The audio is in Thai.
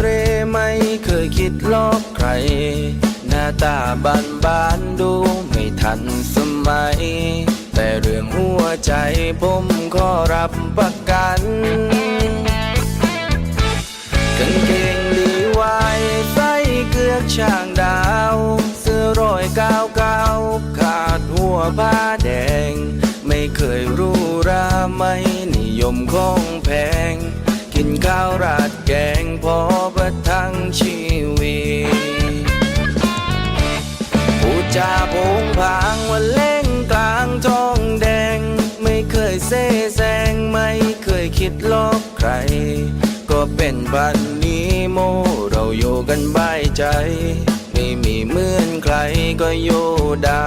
เรไม่เคยคิดลอกใคร หน้าตาบานบานดูไม่ทันสมัย แต่เรื่องหัวใจผมขอรับประกันกางเกงดีวายใส่เกือกช่างดาว เสื้อรอยกาวกาวขาดหัวผ้าแดง ไม่เคยรู้ราไม่นิยมของแพง กินข้าวราด จาโผงผางว่าเล่งกลางท้องแดง ไม่เคยเซ่แซงไม่เคยคิดลอกใคร ก็เป็นบันนี้โมเราอยู่กันบายใจ ไม่มีเหมือนใครก็อยู่ได้